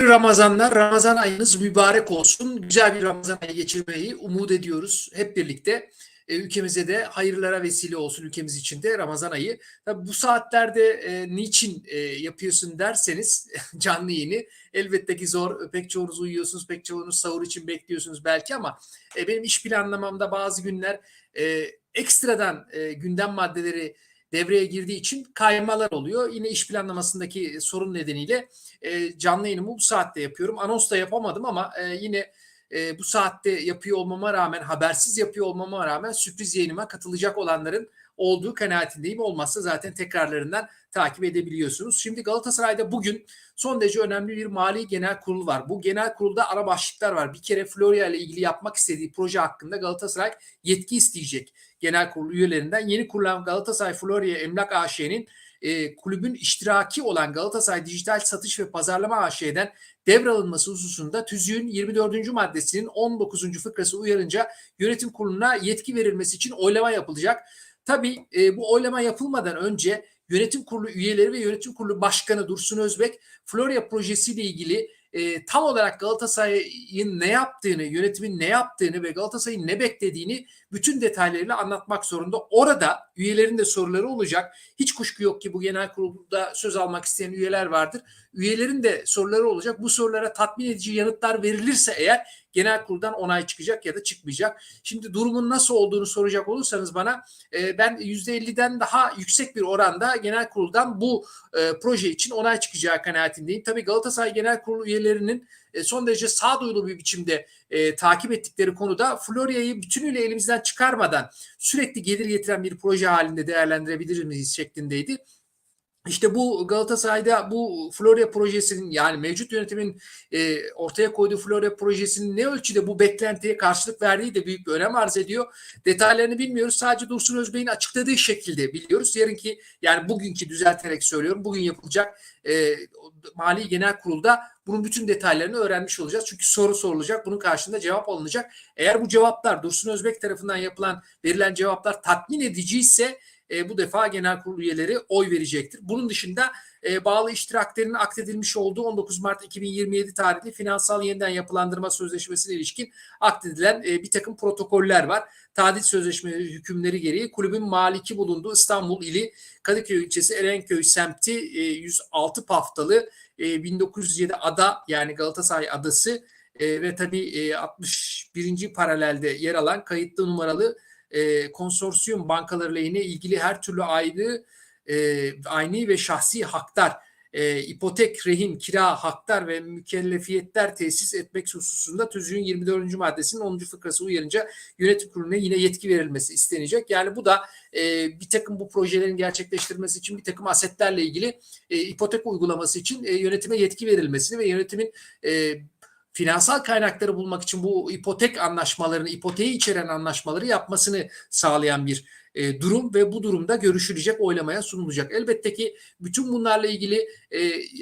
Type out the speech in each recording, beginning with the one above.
Ramazanlar, Ramazan ayınız mübarek olsun. Güzel bir Ramazan ayı geçirmeyi umut ediyoruz hep birlikte. E, ülkemize de hayırlara vesile olsun ülkemiz için de Ramazan ayı. Tabii bu saatlerde e, niçin e, yapıyorsun derseniz canlı yayını elbette ki zor. Pek çoğunuz uyuyorsunuz, pek çoğunuz sahur için bekliyorsunuz belki ama e, benim iş planlamamda bazı günler e, ekstradan e, gündem maddeleri devreye girdiği için kaymalar oluyor. Yine iş planlamasındaki sorun nedeniyle e, canlı yayınımı bu saatte yapıyorum. Anons da yapamadım ama e, yine e, bu saatte yapıyor olmama rağmen, habersiz yapıyor olmama rağmen sürpriz yayınıma katılacak olanların olduğu kanaatindeyim. Olmazsa zaten tekrarlarından takip edebiliyorsunuz. Şimdi Galatasaray'da bugün son derece önemli bir mali genel kurul var. Bu genel kurulda ara başlıklar var. Bir kere Florya ile ilgili yapmak istediği proje hakkında Galatasaray yetki isteyecek genel kurul üyelerinden. Yeni kurulan Galatasaray Florya Emlak AŞ'nin e, kulübün iştiraki olan Galatasaray Dijital Satış ve Pazarlama AŞ'den devralınması hususunda tüzüğün 24. maddesinin 19. fıkrası uyarınca yönetim kuruluna yetki verilmesi için oylama yapılacak. Tabii e, bu oylama yapılmadan önce yönetim kurulu üyeleri ve yönetim kurulu başkanı Dursun Özbek Florya projesiyle ilgili e, tam olarak Galatasaray'ın ne yaptığını, yönetimin ne yaptığını ve Galatasaray'ın ne beklediğini bütün detaylarıyla anlatmak zorunda. Orada üyelerin de soruları olacak. Hiç kuşku yok ki bu genel kurulda söz almak isteyen üyeler vardır. Üyelerin de soruları olacak. Bu sorulara tatmin edici yanıtlar verilirse eğer genel kuruldan onay çıkacak ya da çıkmayacak. Şimdi durumun nasıl olduğunu soracak olursanız bana e, ben %50'den daha yüksek bir oranda genel kuruldan bu e, proje için onay çıkacağı kanaatindeyim. Tabii Galatasaray Genel Kurulu üyelerinin e, son derece sağduyulu bir biçimde e, takip ettikleri konuda Florya'yı bütünüyle elimizden çıkarmadan sürekli gelir getiren bir proje halinde değerlendirebilir miyiz şeklindeydi. İşte bu Galatasaray'da bu Florya projesinin yani mevcut yönetimin e, ortaya koyduğu Florya projesinin ne ölçüde bu beklentiye karşılık verdiği de büyük bir önem arz ediyor. Detaylarını bilmiyoruz. Sadece Dursun Özbey'in açıkladığı şekilde biliyoruz. Yarınki yani bugünkü düzelterek söylüyorum. Bugün yapılacak e, Mali Genel Kurul'da bunun bütün detaylarını öğrenmiş olacağız. Çünkü soru sorulacak. Bunun karşında cevap alınacak. Eğer bu cevaplar Dursun Özbek tarafından yapılan verilen cevaplar tatmin edici ise e, bu defa genel kurul üyeleri oy verecektir. Bunun dışında e, bağlı iştiraklerinin akdedilmiş olduğu 19 Mart 2027 tarihli finansal yeniden yapılandırma sözleşmesine ilişkin akdedilen e, bir takım protokoller var. Tadil sözleşme hükümleri gereği kulübün maliki bulunduğu İstanbul ili Kadıköy ilçesi Erenköy semti e, 106 paftalı e, 1907 ada yani Galatasaray adası e, ve tabii e, 61. paralelde yer alan kayıtlı numaralı e, konsorsiyum bankaları lehine ilgili her türlü ayrı e, aynı ve şahsi haklar, e, ipotek, rehin, kira, haklar ve mükellefiyetler tesis etmek hususunda tüzüğün 24. maddesinin 10. fıkrası uyarınca yönetim kuruluna yine yetki verilmesi istenecek. Yani bu da e, bir takım bu projelerin gerçekleştirilmesi için bir takım asetlerle ilgili e, ipotek uygulaması için e, yönetime yetki verilmesini ve yönetimin e, finansal kaynakları bulmak için bu ipotek anlaşmalarını, ipoteği içeren anlaşmaları yapmasını sağlayan bir e, durum ve bu durumda görüşülecek, oylamaya sunulacak. Elbette ki bütün bunlarla ilgili e,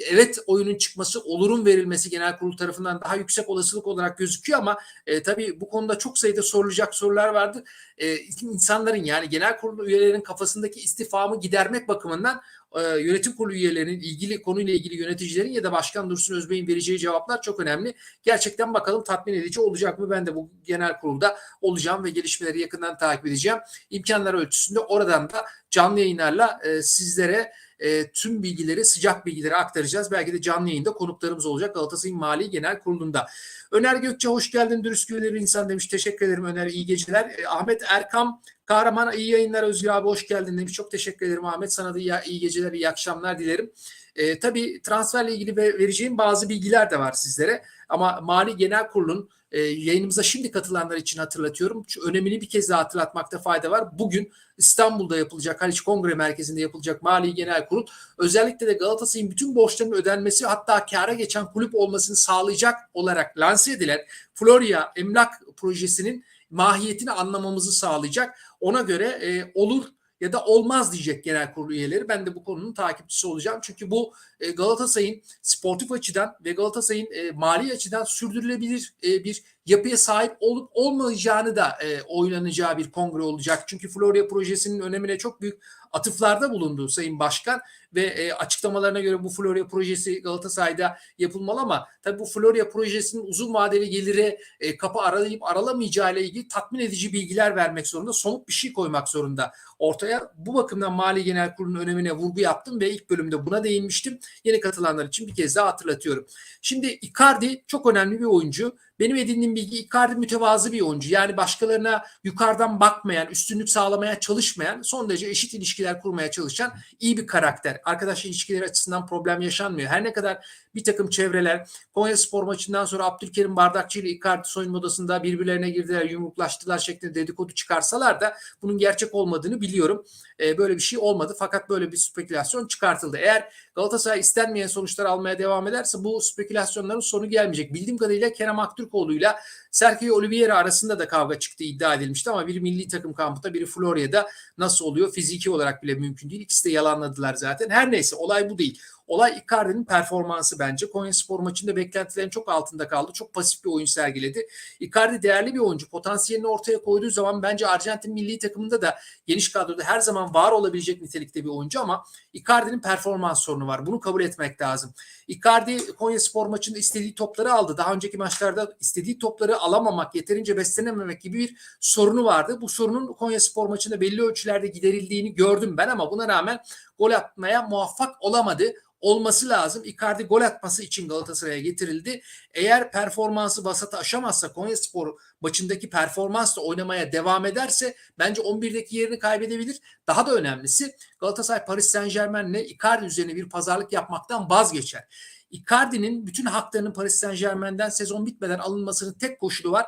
evet oyunun çıkması, olurun verilmesi genel kurul tarafından daha yüksek olasılık olarak gözüküyor ama e, tabii bu konuda çok sayıda sorulacak sorular vardır. E, insanların yani genel kurul üyelerinin kafasındaki istifamı gidermek bakımından e, yönetim kurulu üyelerinin ilgili konuyla ilgili yöneticilerin ya da Başkan Dursun Özbey'in vereceği cevaplar çok önemli. Gerçekten bakalım tatmin edici olacak mı? Ben de bu genel kurulda olacağım ve gelişmeleri yakından takip edeceğim. İmkanlar ölçüsünde oradan da canlı yayınlarla e, sizlere e, tüm bilgileri, sıcak bilgileri aktaracağız. Belki de canlı yayında konuklarımız olacak Galatasaray'ın Mali Genel Kurulu'nda. Öner Gökçe hoş geldin. Dürüst güvenilir insan demiş. Teşekkür ederim Öner. iyi geceler. Ahmet Erkam Kahraman iyi yayınlar Özgür abi hoş geldin demiş. Çok teşekkür ederim Ahmet. Sana da iyi, iyi geceler, iyi akşamlar dilerim. E, tabii transferle ilgili vereceğim bazı bilgiler de var sizlere. Ama Mali Genel Kurulu'nun e, yayınımıza şimdi katılanlar için hatırlatıyorum. Şu önemini bir kez daha hatırlatmakta fayda var. Bugün İstanbul'da yapılacak Haliç Kongre Merkezi'nde yapılacak Mali Genel Kurul özellikle de Galatasaray'ın bütün borçlarının ödenmesi hatta kâra geçen kulüp olmasını sağlayacak olarak lanse edilen Florya Emlak Projesi'nin mahiyetini anlamamızı sağlayacak. Ona göre e, olur ya da olmaz diyecek genel kurulu üyeleri. Ben de bu konunun takipçisi olacağım. Çünkü bu e, Galatasaray'ın sportif açıdan ve Galatasaray'ın e, mali açıdan sürdürülebilir e, bir yapıya sahip olup olmayacağını da e, oylanacağı bir kongre olacak. Çünkü Florya projesinin önemine çok büyük atıflarda bulundu Sayın Başkan ve e, açıklamalarına göre bu Florya projesi Galatasaray'da yapılmalı ama tabii bu Florya projesinin uzun vadeli gelire e, kapı aralayıp aralamayacağı ile ilgili tatmin edici bilgiler vermek zorunda, somut bir şey koymak zorunda ortaya. Bu bakımdan Mali Genel Kurulu'nun önemine vurgu yaptım ve ilk bölümde buna değinmiştim. Yeni katılanlar için bir kez daha hatırlatıyorum. Şimdi Icardi çok önemli bir oyuncu. Benim edindiğim bilgi Icardi mütevazı bir oyuncu. Yani başkalarına yukarıdan bakmayan, üstünlük sağlamaya çalışmayan, son derece eşit ilişkiler kurmaya çalışan iyi bir karakter. Arkadaş ilişkileri açısından problem yaşanmıyor. Her ne kadar bir takım çevreler Konya Spor maçından sonra Abdülkerim Bardakçı ile Icardi soyunma odasında birbirlerine girdiler, yumruklaştılar şeklinde dedikodu çıkarsalar da bunun gerçek olmadığını biliyorum. E, böyle bir şey olmadı fakat böyle bir spekülasyon çıkartıldı. Eğer Galatasaray istenmeyen sonuçlar almaya devam ederse bu spekülasyonların sonu gelmeyecek. Bildiğim kadarıyla Kerem Aktürkoğlu'yla Sergio Oliveira arasında da kavga çıktı iddia edilmişti ama biri milli takım kampında biri Florya'da nasıl oluyor fiziki olarak bile mümkün değil. İkisi de yalanladılar zaten. Her neyse olay bu değil. Olay Icardi'nin performansı bence. Konya Spor maçında beklentilerin çok altında kaldı. Çok pasif bir oyun sergiledi. Icardi değerli bir oyuncu. Potansiyelini ortaya koyduğu zaman bence Arjantin milli takımında da geniş kadroda her zaman var olabilecek nitelikte bir oyuncu ama Icardi'nin performans sorunu var. Bunu kabul etmek lazım. Icardi Konya Spor maçında istediği topları aldı. Daha önceki maçlarda istediği topları alamamak, yeterince beslenememek gibi bir sorunu vardı. Bu sorunun Konya Spor maçında belli ölçülerde giderildiğini gördüm ben ama buna rağmen gol atmaya muvaffak olamadı olması lazım. Icardi gol atması için Galatasaray'a getirildi. Eğer performansı vasatı aşamazsa Konyaspor maçındaki performansla oynamaya devam ederse bence 11'deki yerini kaybedebilir. Daha da önemlisi Galatasaray Paris Saint Germain'le Icardi üzerine bir pazarlık yapmaktan vazgeçer. Icardi'nin bütün haklarının Paris Saint Germain'den sezon bitmeden alınmasının tek koşulu var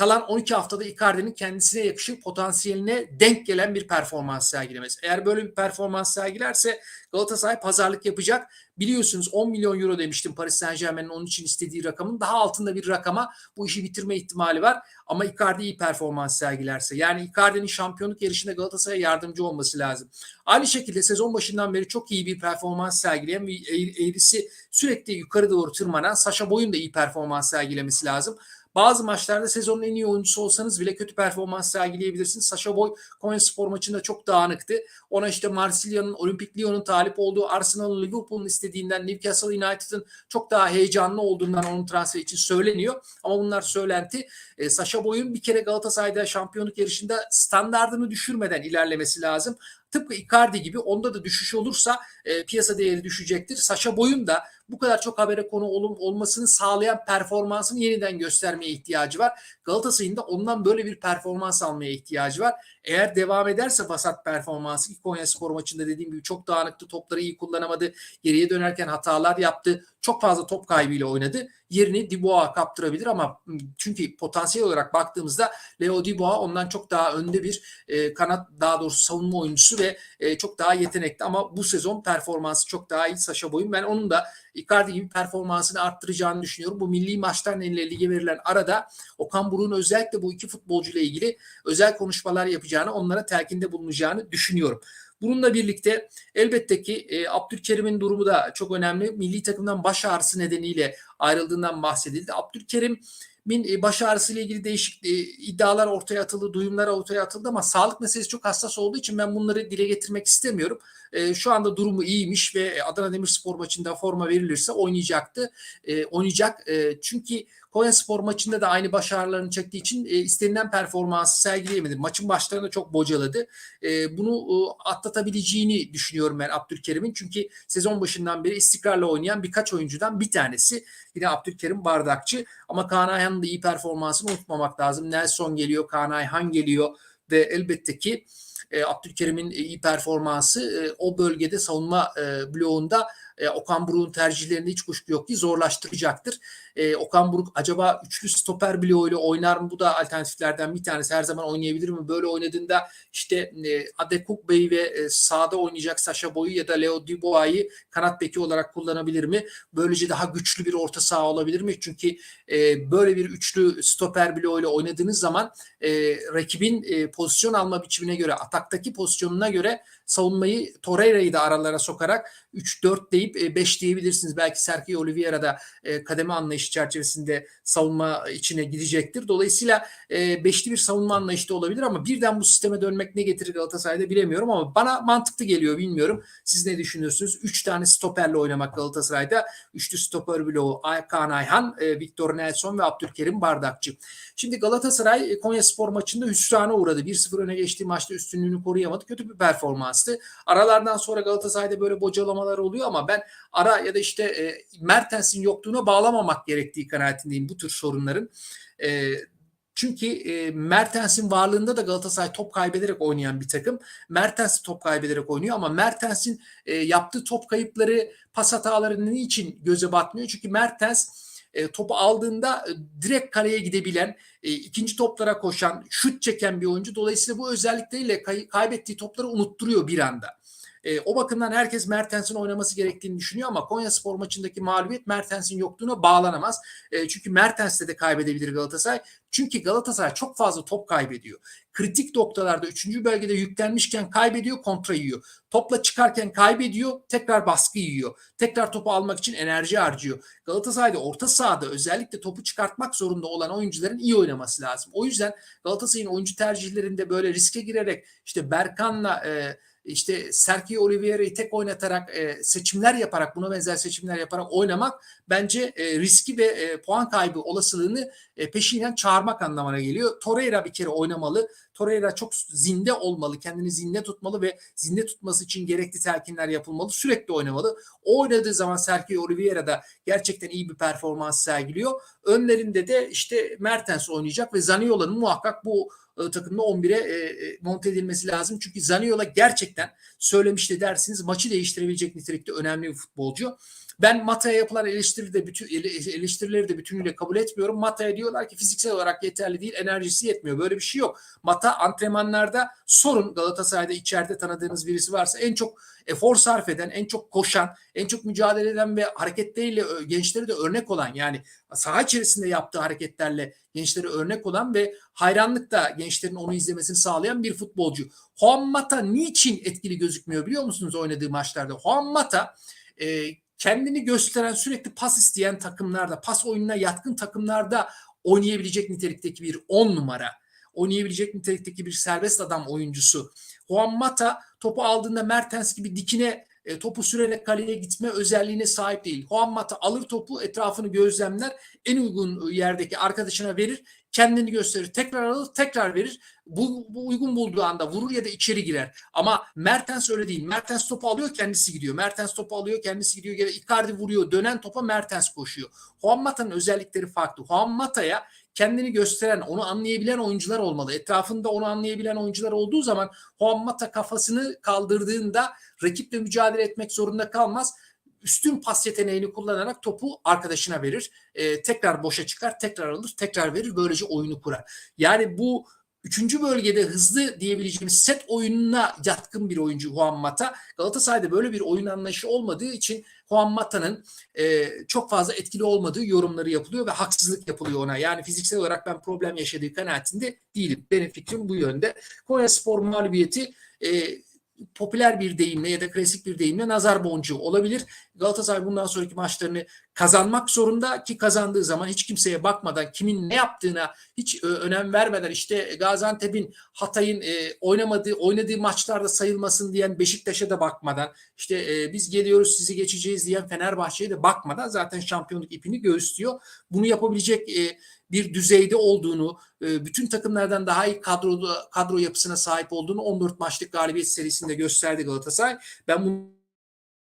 kalan 12 haftada Icardi'nin kendisine yakışır potansiyeline denk gelen bir performans sergilemesi. Eğer böyle bir performans sergilerse Galatasaray pazarlık yapacak. Biliyorsunuz 10 milyon euro demiştim Paris Saint Germain'in onun için istediği rakamın daha altında bir rakama bu işi bitirme ihtimali var. Ama Icardi iyi performans sergilerse yani Icardi'nin şampiyonluk yarışında Galatasaray'a yardımcı olması lazım. Aynı şekilde sezon başından beri çok iyi bir performans sergileyen ve eğrisi sürekli yukarı doğru tırmanan Saşa Boy'un da iyi performans sergilemesi lazım. Bazı maçlarda sezonun en iyi oyuncusu olsanız bile kötü performans sergileyebilirsiniz. Sasha Boy Konya Spor maçında çok dağınıktı. Ona işte Marsilya'nın, Olimpik Lyon'un talip olduğu Arsenal'ın, Liverpool'un istediğinden, Newcastle United'ın çok daha heyecanlı olduğundan onun transfer için söyleniyor. Ama bunlar söylenti. E, Sasha Boy'un bir kere Galatasaray'da şampiyonluk yarışında standartını düşürmeden ilerlemesi lazım. Tıpkı Icardi gibi onda da düşüş olursa e, piyasa değeri düşecektir. Saşa Boy'un da bu kadar çok habere konu ol, olmasını sağlayan performansını yeniden göstermeye ihtiyacı var. Galatasaray'ın da ondan böyle bir performans almaya ihtiyacı var. Eğer devam ederse basat performansı ilk Konya Spor maçında dediğim gibi çok dağınıktı. Topları iyi kullanamadı. Geriye dönerken hatalar yaptı. Çok fazla top kaybıyla oynadı. Yerini Dubois'a kaptırabilir ama çünkü potansiyel olarak baktığımızda Leo Dubois ondan çok daha önde bir e, kanat daha doğrusu savunma oyuncusu ve e, çok daha yetenekli ama bu sezon performansı çok daha iyi Saşa Boy'un. Ben onun da Icardi gibi performansını arttıracağını düşünüyorum. Bu milli maçtan eline lige verilen arada Okan Buruk'un özellikle bu iki futbolcuyla ilgili özel konuşmalar yapacağını, onlara telkinde bulunacağını düşünüyorum. Bununla birlikte elbette ki e, Abdülkerim'in durumu da çok önemli. Milli takımdan baş ağrısı nedeniyle ayrıldığından bahsedildi. Abdülkerim min e, baş ağrısı ile ilgili değişik e, iddialar ortaya atıldı, duyumlar ortaya atıldı ama sağlık meselesi çok hassas olduğu için ben bunları dile getirmek istemiyorum. E, şu anda durumu iyiymiş ve Adana Demirspor maçında forma verilirse oynayacaktı. Oynayacak çünkü Konya Spor maçında da aynı başarılarını çektiği için e, istenilen performansı sergileyemedi. Maçın başlarında çok bocaladı. E, bunu e, atlatabileceğini düşünüyorum ben Abdülkerim'in. Çünkü sezon başından beri istikrarla oynayan birkaç oyuncudan bir tanesi. Yine Abdülkerim Bardakçı. Ama Kaan Ayhan'ın da iyi performansını unutmamak lazım. Nelson geliyor, Kaan Ayhan geliyor ve elbette ki e, Abdülkerim'in iyi performansı e, o bölgede savunma e, bloğunda e, Okan Buruk'un tercihlerinde hiç kuşku yok ki zorlaştıracaktır. E, Okan Buruk acaba üçlü stoper bloğuyla oynar mı? Bu da alternatiflerden bir tanesi. Her zaman oynayabilir mi? Böyle oynadığında işte e, Adekuk Bey ve e, sağda oynayacak Sasha Boyu ya da Leo Dubois'ı kanat beki olarak kullanabilir mi? Böylece daha güçlü bir orta saha olabilir mi? Çünkü e, böyle bir üçlü stoper bloğuyla oynadığınız zaman e, rakibin e, pozisyon alma biçimine göre, ataktaki pozisyonuna göre savunmayı Torreira'yı da aralara sokarak 3-4 deyip 5 diyebilirsiniz. Belki Sergio Oliveira da kademe anlayışı çerçevesinde savunma içine gidecektir. Dolayısıyla beşli bir savunma anlayışı da olabilir ama birden bu sisteme dönmek ne getirir Galatasaray'da bilemiyorum ama bana mantıklı geliyor bilmiyorum. Siz ne düşünüyorsunuz? 3 tane stoperle oynamak Galatasaray'da. Üçlü stoper bloğu Kaan Ayhan, Victor Nelson ve Abdülkerim Bardakçı. Şimdi Galatasaray Konya Spor maçında hüsrana uğradı. 1-0 öne geçtiği maçta üstünlüğünü koruyamadı. Kötü bir performanstı. Aralardan sonra Galatasaray'da böyle bocalamalar oluyor ama ben ara ya da işte e, Mertens'in yokluğuna bağlamamak gerektiği kanaatindeyim bu tür sorunların. E, çünkü e, Mertens'in varlığında da Galatasaray top kaybederek oynayan bir takım. Mertens top kaybederek oynuyor ama Mertens'in e, yaptığı top kayıpları, pas hataları niçin göze batmıyor? Çünkü Mertens e, topu aldığında e, direkt kaleye gidebilen, e, ikinci toplara koşan, şut çeken bir oyuncu. Dolayısıyla bu özellikleriyle kay- kaybettiği topları unutturuyor bir anda. E, o bakımdan herkes Mertens'in oynaması gerektiğini düşünüyor ama Konya Spor maçındaki mağlubiyet Mertens'in yokluğuna bağlanamaz. E, çünkü Mertens'te de kaybedebilir Galatasaray. Çünkü Galatasaray çok fazla top kaybediyor. Kritik noktalarda 3. bölgede yüklenmişken kaybediyor, kontra yiyor. Topla çıkarken kaybediyor, tekrar baskı yiyor. Tekrar topu almak için enerji harcıyor. Galatasaray'da orta sahada özellikle topu çıkartmak zorunda olan oyuncuların iyi oynaması lazım. O yüzden Galatasaray'ın oyuncu tercihlerinde böyle riske girerek işte Berkan'la e, işte Sergio Oliveira'yı tek oynatarak e, seçimler yaparak buna benzer seçimler yaparak oynamak bence e, riski ve e, puan kaybı olasılığını e, peşinden çağırmak anlamına geliyor. Torreira bir kere oynamalı. Torreira çok zinde olmalı, kendini zinde tutmalı ve zinde tutması için gerekli telkinler yapılmalı. Sürekli oynamalı. O oynadığı zaman Sergio Oliveira da gerçekten iyi bir performans sergiliyor. Önlerinde de işte Mertens oynayacak ve Zaniola'nın muhakkak bu e, takımda 11'e e, e, monte edilmesi lazım. Çünkü Zaniola gerçekten söylemişti dersiniz maçı değiştirebilecek nitelikte önemli bir futbolcu. Ben Mata'ya yapılan eleştiri de bütün eleştirileri de bütünüyle kabul etmiyorum. Mata'ya diyorlar ki fiziksel olarak yeterli değil, enerjisi yetmiyor. Böyle bir şey yok. Mata antrenmanlarda sorun Galatasaray'da içeride tanıdığınız birisi varsa en çok efor sarf eden, en çok koşan, en çok mücadele eden ve hareketleriyle gençleri de örnek olan yani saha içerisinde yaptığı hareketlerle gençlere örnek olan ve hayranlıkla gençlerin onu izlemesini sağlayan bir futbolcu. Juan Mata niçin etkili gözükmüyor biliyor musunuz oynadığı maçlarda? Juan Mata e, kendini gösteren sürekli pas isteyen takımlarda, pas oyununa yatkın takımlarda oynayabilecek nitelikteki bir 10 numara, oynayabilecek nitelikteki bir serbest adam oyuncusu. Juan Mata topu aldığında Mertens gibi dikine e, topu sürerek kaleye gitme özelliğine sahip değil. Juan Mata alır topu etrafını gözlemler en uygun yerdeki arkadaşına verir kendini gösterir tekrar alır tekrar verir. Bu, bu uygun bulduğu anda vurur ya da içeri girer. Ama Mertens öyle değil. Mertens topu alıyor kendisi gidiyor. Mertens topu alıyor kendisi gidiyor. Da Icardi vuruyor dönen topa Mertens koşuyor. Juan Mata'nın özellikleri farklı. Juan Mata'ya kendini gösteren, onu anlayabilen oyuncular olmalı. Etrafında onu anlayabilen oyuncular olduğu zaman Juan Mata kafasını kaldırdığında rakiple mücadele etmek zorunda kalmaz. Üstün pas yeteneğini kullanarak topu arkadaşına verir. E, tekrar boşa çıkar, tekrar alır, tekrar verir. Böylece oyunu kurar. Yani bu Üçüncü bölgede hızlı diyebileceğimiz set oyununa yatkın bir oyuncu Juan Mata. Galatasaray'da böyle bir oyun anlayışı olmadığı için Juan Mata'nın e, çok fazla etkili olmadığı yorumları yapılıyor ve haksızlık yapılıyor ona. Yani fiziksel olarak ben problem yaşadığı kanaatinde değilim. Benim fikrim bu yönde. Konya Spor mağlubiyeti e, popüler bir deyimle ya da klasik bir deyimle nazar boncuğu olabilir. Galatasaray bundan sonraki maçlarını kazanmak zorunda ki kazandığı zaman hiç kimseye bakmadan kimin ne yaptığına hiç önem vermeden işte Gaziantep'in Hatay'ın e, oynamadığı oynadığı maçlarda sayılmasın diyen Beşiktaş'a da bakmadan işte e, biz geliyoruz sizi geçeceğiz diyen Fenerbahçe'ye de bakmadan zaten şampiyonluk ipini göğüslüyor. Bunu yapabilecek e, bir düzeyde olduğunu, e, bütün takımlardan daha iyi kadro kadro yapısına sahip olduğunu 14 maçlık galibiyet serisinde gösterdi Galatasaray. Ben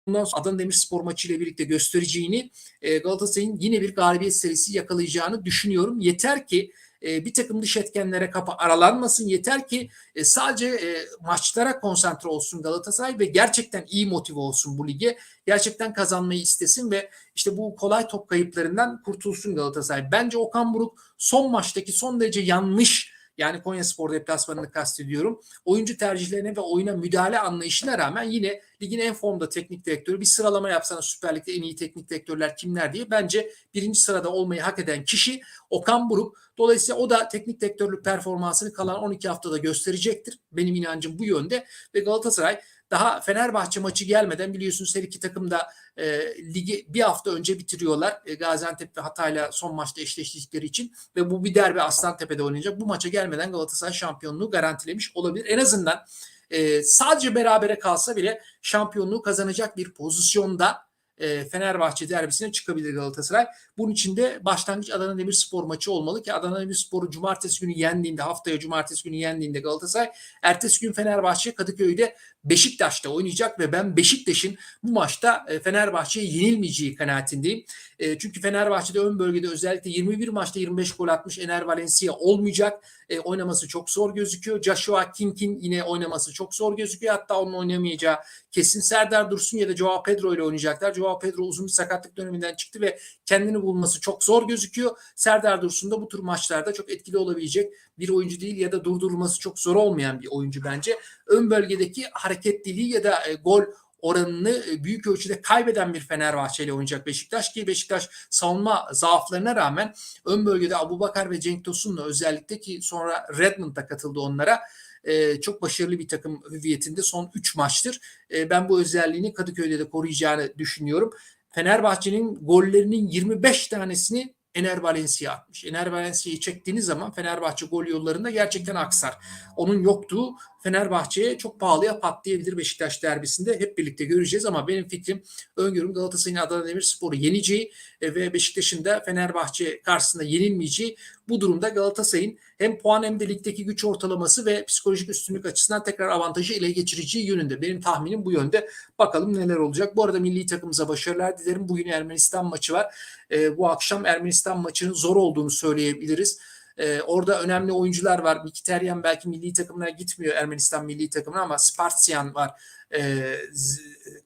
bundan sonra Adana Demirspor maçıyla birlikte göstereceğini e, Galatasaray'ın yine bir galibiyet serisi yakalayacağını düşünüyorum. Yeter ki e, bir takım dış etkenlere kapı aralanmasın. Yeter ki e, sadece e, maçlara konsantre olsun Galatasaray ve gerçekten iyi motive olsun bu lige. Gerçekten kazanmayı istesin ve işte bu kolay top kayıplarından kurtulsun Galatasaray. Bence Okan Buruk son maçtaki son derece yanlış yani Konya Spor deplasmanını kastediyorum. Oyuncu tercihlerine ve oyuna müdahale anlayışına rağmen yine ligin en formda teknik direktörü bir sıralama yapsana Süper Lig'de en iyi teknik direktörler kimler diye bence birinci sırada olmayı hak eden kişi Okan Buruk. Dolayısıyla o da teknik direktörlük performansını kalan 12 haftada gösterecektir. Benim inancım bu yönde ve Galatasaray daha Fenerbahçe maçı gelmeden biliyorsunuz her iki takım da e, ligi bir hafta önce bitiriyorlar. E, Gaziantep ve Hatay'la son maçta eşleştikleri için ve bu bir derbi Aslantepe'de oynayacak. Bu maça gelmeden Galatasaray şampiyonluğu garantilemiş olabilir. En azından e, sadece berabere kalsa bile şampiyonluğu kazanacak bir pozisyonda e, Fenerbahçe derbisine çıkabilir Galatasaray. Bunun için de başlangıç Adana Demirspor maçı olmalı ki Adana Demirspor'u cumartesi günü yendiğinde haftaya cumartesi günü yendiğinde Galatasaray ertesi gün Fenerbahçe Kadıköy'de Beşiktaş'ta oynayacak ve ben Beşiktaş'ın bu maçta e, Fenerbahçe'ye yenilmeyeceği kanaatindeyim. E, çünkü Fenerbahçe'de ön bölgede özellikle 21 maçta 25 gol atmış Ener Valencia olmayacak. E, oynaması çok zor gözüküyor. Joshua King'in yine oynaması çok zor gözüküyor. Hatta onun oynamayacağı kesin Serdar Dursun ya da Joao Pedro ile oynayacaklar. Joao Pedro uzun bir sakatlık döneminden çıktı ve kendini bulması çok zor gözüküyor. Serdar Dursun da bu tür maçlarda çok etkili olabilecek bir oyuncu değil ya da durdurulması çok zor olmayan bir oyuncu bence. Ön bölgedeki hareketliliği ya da e, gol oranını e, büyük ölçüde kaybeden bir Fenerbahçe ile oynayacak Beşiktaş ki Beşiktaş savunma zaaflarına rağmen ön bölgede Abubakar ve Cenk Tosun'la özellikle ki sonra Redmond da katıldı onlara e, çok başarılı bir takım hüviyetinde son 3 maçtır. E, ben bu özelliğini Kadıköy'de de koruyacağını düşünüyorum. Fenerbahçe'nin gollerinin 25 tanesini Ener Valencia atmış. Ener Valencia'yı çektiğiniz zaman Fenerbahçe gol yollarında gerçekten aksar. Onun yoktuğu Fenerbahçe'ye çok pahalıya patlayabilir Beşiktaş derbisinde. Hep birlikte göreceğiz ama benim fikrim öngörüm Galatasaray'ın Adana Demirspor'u yeneceği e, ve Beşiktaş'ın da Fenerbahçe karşısında yenilmeyeceği. Bu durumda Galatasaray'ın hem puan hem de ligdeki güç ortalaması ve psikolojik üstünlük açısından tekrar avantajı ele geçireceği yönünde. Benim tahminim bu yönde. Bakalım neler olacak. Bu arada milli takımımıza başarılar dilerim. Bugün Ermenistan maçı var. E, bu akşam Ermenistan maçının zor olduğunu söyleyebiliriz. Ee, orada önemli oyuncular var. Mkhitaryan belki milli takımına gitmiyor Ermenistan milli takımına ama Spartsyan var. Ee,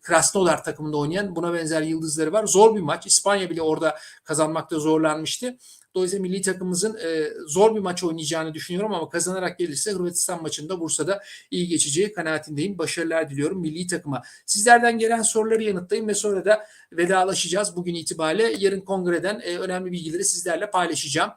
Krasnodar takımında oynayan buna benzer yıldızları var. Zor bir maç. İspanya bile orada kazanmakta zorlanmıştı. Dolayısıyla milli takımımızın e, zor bir maç oynayacağını düşünüyorum ama kazanarak gelirse Hırvatistan maçında Bursa'da iyi geçeceği kanaatindeyim. Başarılar diliyorum milli takıma. Sizlerden gelen soruları yanıtlayayım ve sonra da vedalaşacağız bugün itibariyle. Yarın kongreden e, önemli bilgileri sizlerle paylaşacağım.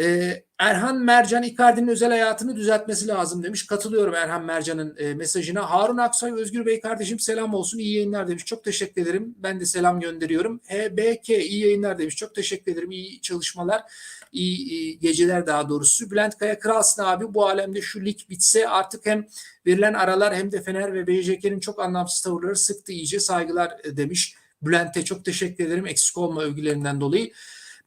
Ee, Erhan Mercan Icardi'nin özel hayatını düzeltmesi lazım demiş. Katılıyorum Erhan Mercan'ın e, mesajına. Harun Aksoy Özgür Bey kardeşim selam olsun iyi yayınlar demiş. Çok teşekkür ederim. Ben de selam gönderiyorum. HBK iyi yayınlar demiş. Çok teşekkür ederim. İyi çalışmalar. İyi, iyi geceler daha doğrusu. Bülent Kaya Kralsın abi bu alemde şu lig bitse artık hem verilen aralar hem de Fener ve BJK'nin çok anlamsız tavırları sıktı iyice saygılar e, demiş. Bülent'e çok teşekkür ederim eksik olma övgülerinden dolayı.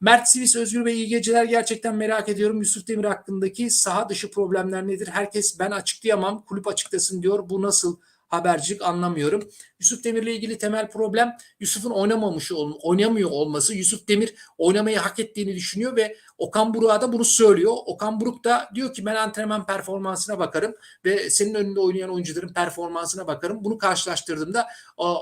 Mert Sivis Özgür Bey iyi geceler. Gerçekten merak ediyorum Yusuf Demir hakkındaki saha dışı problemler nedir? Herkes ben açıklayamam kulüp açıklasın diyor. Bu nasıl habercilik anlamıyorum. Yusuf Demir'le ilgili temel problem Yusuf'un oynamamış oynamıyor olması. Yusuf Demir oynamayı hak ettiğini düşünüyor ve Okan Buruk'a da bunu söylüyor. Okan Buruk da diyor ki ben antrenman performansına bakarım ve senin önünde oynayan oyuncuların performansına bakarım. Bunu karşılaştırdığımda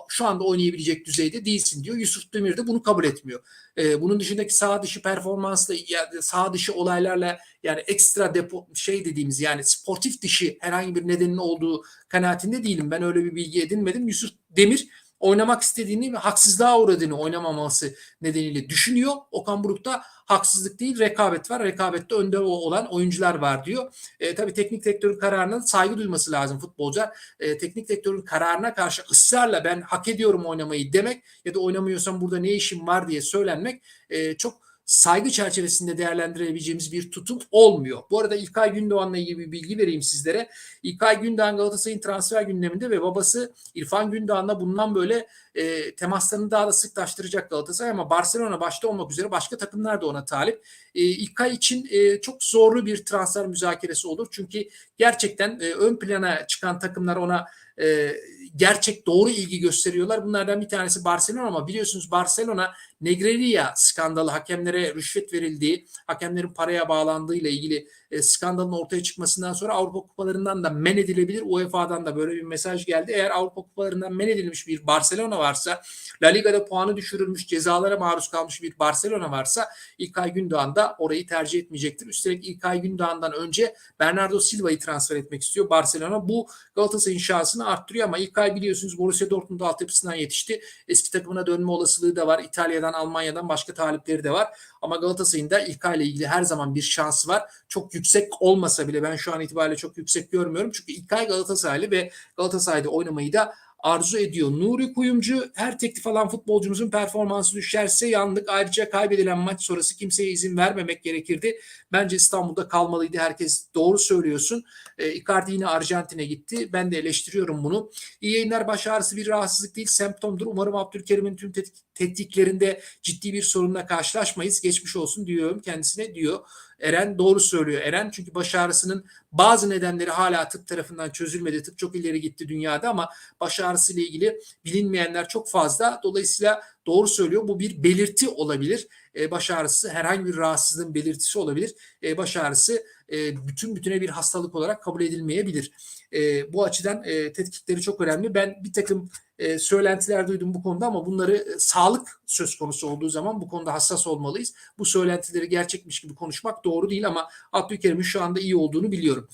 şu anda oynayabilecek düzeyde değilsin diyor. Yusuf Demir de bunu kabul etmiyor. Ee, bunun dışındaki sağ dışı performansla yani sağ dışı olaylarla yani ekstra depo şey dediğimiz yani sportif dışı herhangi bir nedenin olduğu kanaatinde değilim. Ben öyle bir bilgi edinmedim. Yusuf Demir oynamak istediğini ve haksızlığa uğradığını oynamaması nedeniyle düşünüyor. Okan Buruk'ta haksızlık değil rekabet var. Rekabette önde olan oyuncular var diyor. E, tabii teknik direktörün kararına saygı duyması lazım futbolcular. E, teknik direktörün kararına karşı ısrarla ben hak ediyorum oynamayı demek ya da oynamıyorsam burada ne işim var diye söylenmek e, çok saygı çerçevesinde değerlendirebileceğimiz bir tutum olmuyor. Bu arada İlkay Gündoğan'la ilgili bir bilgi vereyim sizlere. İlkay Gündoğan Galatasaray'ın transfer gündeminde ve babası İrfan Gündoğan'la bundan böyle e, temaslarını daha da sıklaştıracak Galatasaray ama Barcelona başta olmak üzere başka takımlar da ona talip. E, İlkay için e, çok zorlu bir transfer müzakeresi olur. Çünkü gerçekten e, ön plana çıkan takımlar ona e, gerçek doğru ilgi gösteriyorlar. Bunlardan bir tanesi Barcelona ama biliyorsunuz Barcelona Negreria skandalı hakemlere rüşvet verildiği, hakemlerin paraya bağlandığı ile ilgili e, skandalın ortaya çıkmasından sonra Avrupa kupalarından da men edilebilir. UEFA'dan da böyle bir mesaj geldi. Eğer Avrupa kupalarından men edilmiş bir Barcelona varsa, La Liga'da puanı düşürülmüş, cezalara maruz kalmış bir Barcelona varsa İlkay Gündoğan da orayı tercih etmeyecektir. Üstelik İlkay Gündoğan'dan önce Bernardo Silva'yı transfer etmek istiyor Barcelona. Bu Galatasaray'ın şansını arttırıyor ama İlkay biliyorsunuz Borussia Dortmund altyapısından yetişti. Eski takımına dönme olasılığı da var. İtalya'dan, Almanya'dan başka talipleri de var. Ama Galatasaray'ın da İlkay ile ilgili her zaman bir şansı var. Çok yüksek olmasa bile ben şu an itibariyle çok yüksek görmüyorum. Çünkü İlkay Galatasaraylı ve Galatasaray'da oynamayı da arzu ediyor. Nuri Kuyumcu her teklif alan futbolcumuzun performansı düşerse yandık. Ayrıca kaybedilen maç sonrası kimseye izin vermemek gerekirdi. Bence İstanbul'da kalmalıydı. Herkes doğru söylüyorsun. E, Icardi yine Arjantin'e gitti. Ben de eleştiriyorum bunu. İyi yayınlar baş ağrısı bir rahatsızlık değil semptomdur. Umarım Abdülkerim'in tüm tetkiklerinde ciddi bir sorunla karşılaşmayız. Geçmiş olsun diyorum kendisine diyor. Eren doğru söylüyor Eren. Çünkü baş ağrısının bazı nedenleri hala tıp tarafından çözülmedi. Tıp çok ileri gitti dünyada ama baş ağrısı ile ilgili bilinmeyenler çok fazla. Dolayısıyla doğru söylüyor. Bu bir belirti olabilir. E, baş ağrısı herhangi bir rahatsızlığın belirtisi olabilir. E, baş ağrısı e, bütün bütüne bir hastalık olarak kabul edilmeyebilir. E, bu açıdan e, tetkikleri çok önemli. Ben bir takım e, söylentiler duydum bu konuda ama bunları e, sağlık söz konusu olduğu zaman bu konuda hassas olmalıyız. Bu söylentileri gerçekmiş gibi konuşmak doğru değil ama Abdülkerim'in şu anda iyi olduğunu biliyorum.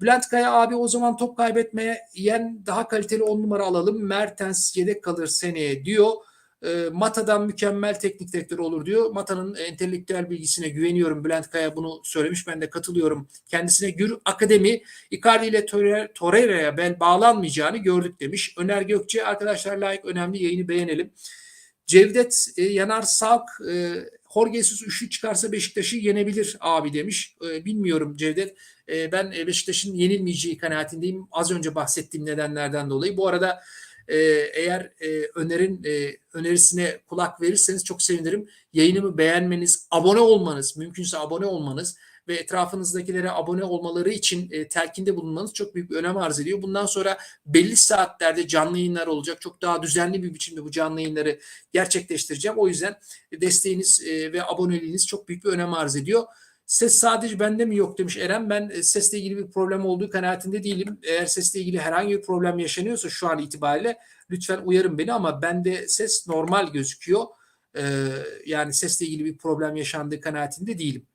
Bülent Kaya abi o zaman top kaybetmeye yen daha kaliteli 10 numara alalım. Mertens yedek kalır seneye diyor. E, Mata'dan mükemmel teknik direktör olur diyor. Mata'nın entelektüel bilgisine güveniyorum. Bülent Kaya bunu söylemiş. Ben de katılıyorum. Kendisine Gür Akademi Icardi ile Torreira'ya bel bağlanmayacağını gördük demiş. Öner Gökçe arkadaşlar layık önemli yayını beğenelim. Cevdet e, Yanar Savk e, Jorge Jesus üçlü çıkarsa Beşiktaş'ı yenebilir abi demiş. E, bilmiyorum Cevdet. E, ben Beşiktaş'ın yenilmeyeceği kanaatindeyim. Az önce bahsettiğim nedenlerden dolayı. Bu arada e, eğer e, önerin e, önerisine kulak verirseniz çok sevinirim. Yayınımı beğenmeniz, abone olmanız, mümkünse abone olmanız ve etrafınızdakilere abone olmaları için e, telkinde bulunmanız çok büyük bir önem arz ediyor. Bundan sonra belli saatlerde canlı yayınlar olacak. Çok daha düzenli bir biçimde bu canlı yayınları gerçekleştireceğim. O yüzden desteğiniz e, ve aboneliğiniz çok büyük bir önem arz ediyor. Ses sadece bende mi yok demiş Eren. Ben e, sesle ilgili bir problem olduğu kanaatinde değilim. Eğer sesle ilgili herhangi bir problem yaşanıyorsa şu an itibariyle lütfen uyarın beni ama bende ses normal gözüküyor. Ee, yani sesle ilgili bir problem yaşandığı kanaatinde değilim.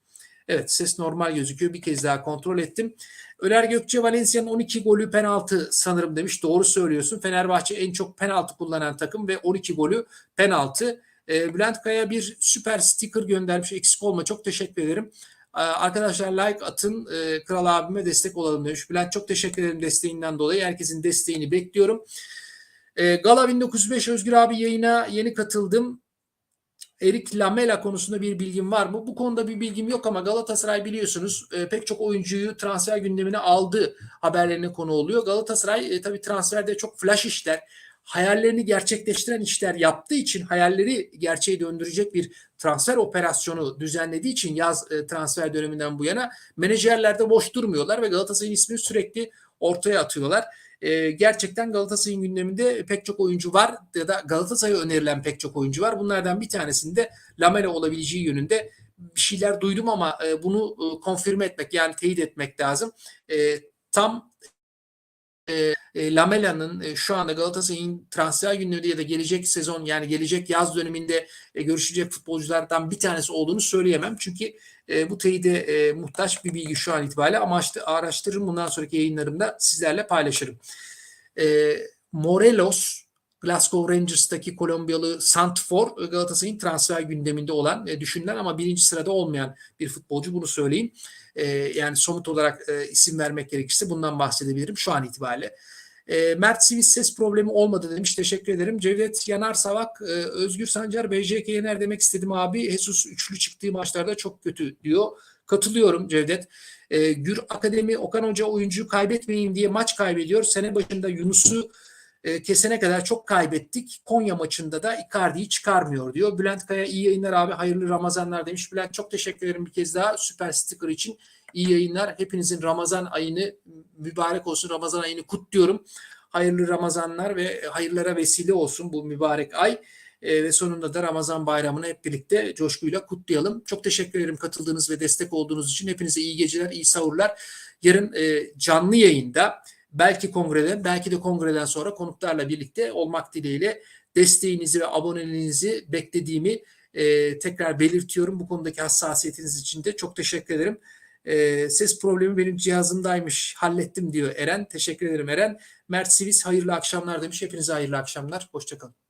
Evet ses normal gözüküyor. Bir kez daha kontrol ettim. Öner Gökçe Valencia'nın 12 golü penaltı sanırım demiş. Doğru söylüyorsun. Fenerbahçe en çok penaltı kullanan takım ve 12 golü penaltı. Ee, Bülent Kaya bir süper sticker göndermiş. Eksik olma. Çok teşekkür ederim. Ee, arkadaşlar like atın. Ee, Kral abime destek olalım demiş. Bülent çok teşekkür ederim desteğinden dolayı. Herkesin desteğini bekliyorum. Ee, Gala 1905 Özgür abi yayına yeni katıldım. Erik Lamela konusunda bir bilgim var mı? Bu konuda bir bilgim yok ama Galatasaray biliyorsunuz e, pek çok oyuncuyu transfer gündemine aldı haberlerine konu oluyor. Galatasaray e, tabii transferde çok flash işler, hayallerini gerçekleştiren işler yaptığı için hayalleri gerçeğe döndürecek bir transfer operasyonu düzenlediği için yaz e, transfer döneminden bu yana menajerler de boş durmuyorlar ve Galatasaray'ın ismini sürekli ortaya atıyorlar. E, gerçekten Galatasaray'ın gündeminde pek çok oyuncu var ya da Galatasaray'a önerilen pek çok oyuncu var. Bunlardan bir tanesinde Lamela olabileceği yönünde bir şeyler duydum ama e, bunu e, etmek yani teyit etmek lazım. E, tam e, e, Lamela'nın e, şu anda Galatasaray'ın transfer günleri ya da gelecek sezon yani gelecek yaz döneminde e, görüşecek futbolculardan bir tanesi olduğunu söyleyemem. Çünkü e, bu teyide e, muhtaç bir bilgi şu an itibariyle ama araştırırım bundan sonraki yayınlarımda sizlerle paylaşırım. E, Morelos Glasgow Rangers'taki Kolombiyalı Santfor Galatasaray'ın transfer gündeminde olan e, düşünülen ama birinci sırada olmayan bir futbolcu bunu söyleyeyim. E, yani somut olarak e, isim vermek gerekirse bundan bahsedebilirim şu an itibariyle. E, Mert Sivis ses problemi olmadı demiş. Teşekkür ederim. Cevdet Yanar Savak, e, Özgür Sancar, BJK Yener demek istedim abi. Jesus üçlü çıktığı maçlarda çok kötü diyor. Katılıyorum Cevdet. E, Gür Akademi Okan Hoca oyuncuyu kaybetmeyeyim diye maç kaybediyor. Sene başında Yunus'u e, kesene kadar çok kaybettik. Konya maçında da Icardi'yi çıkarmıyor diyor. Bülent Kaya iyi yayınlar abi hayırlı Ramazanlar demiş. Bülent çok teşekkür ederim bir kez daha süper sticker için. İyi yayınlar. Hepinizin Ramazan ayını mübarek olsun. Ramazan ayını kutluyorum. Hayırlı Ramazanlar ve hayırlara vesile olsun bu mübarek ay. E, ve sonunda da Ramazan bayramını hep birlikte coşkuyla kutlayalım. Çok teşekkür ederim katıldığınız ve destek olduğunuz için. Hepinize iyi geceler, iyi sahurlar. Yarın e, canlı yayında belki kongreden, belki de kongreden sonra konuklarla birlikte olmak dileğiyle desteğinizi ve aboneliğinizi beklediğimi e, tekrar belirtiyorum. Bu konudaki hassasiyetiniz için de çok teşekkür ederim. E, ses problemi benim cihazımdaymış. Hallettim diyor Eren. Teşekkür ederim Eren. Mert Sivis hayırlı akşamlar demiş. Hepinize hayırlı akşamlar. Hoşçakalın.